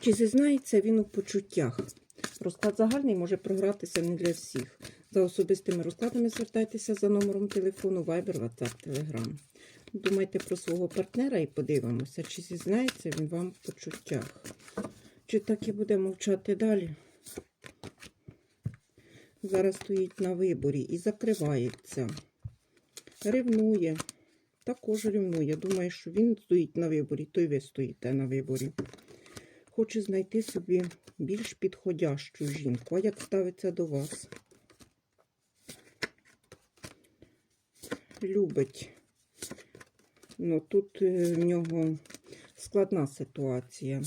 Чи зізнається він у почуттях? Розклад загальний може програтися не для всіх. За особистими розкладами звертайтеся за номером телефону Viber, WhatsApp, Telegram. Думайте про свого партнера і подивимося, чи зізнається він вам в почуттях. Чи так і буде мовчати далі? Зараз стоїть на виборі і закривається. Ревнує. Також ревнує. Думає, що він стоїть на виборі, то й ви стоїте на виборі. Хоче знайти собі більш підходящу жінку. А як ставиться до вас? Любить. Ну, тут е, в нього складна ситуація.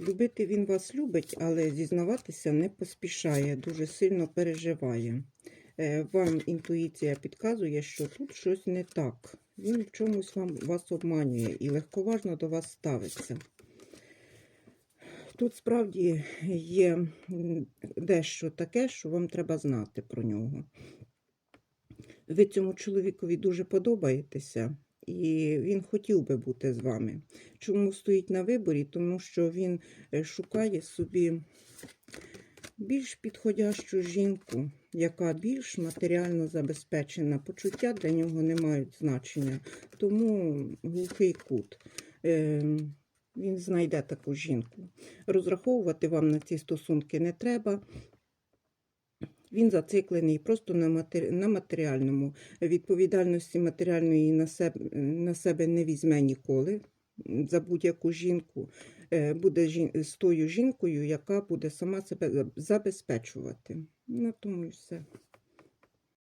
Любити він вас любить, але зізнаватися не поспішає, дуже сильно переживає. Е, Вам інтуїція підказує, що тут щось не так. Він в чомусь вам вас обманює і легковажно до вас ставиться. Тут справді є дещо таке, що вам треба знати про нього. Ви цьому чоловікові дуже подобаєтеся, і він хотів би бути з вами. Чому стоїть на виборі? Тому що він е, шукає собі більш підходящу жінку, яка більш матеріально забезпечена. Почуття для нього не мають значення, тому глухий кут. Він знайде таку жінку. Розраховувати вам на ці стосунки не треба. Він зациклений просто на, матері... на матеріальному. Відповідальності матеріальної на себе, на себе не візьме ніколи за будь-яку жінку. Е, Буде з тою жінкою, яка буде сама себе забезпечувати. На тому і все.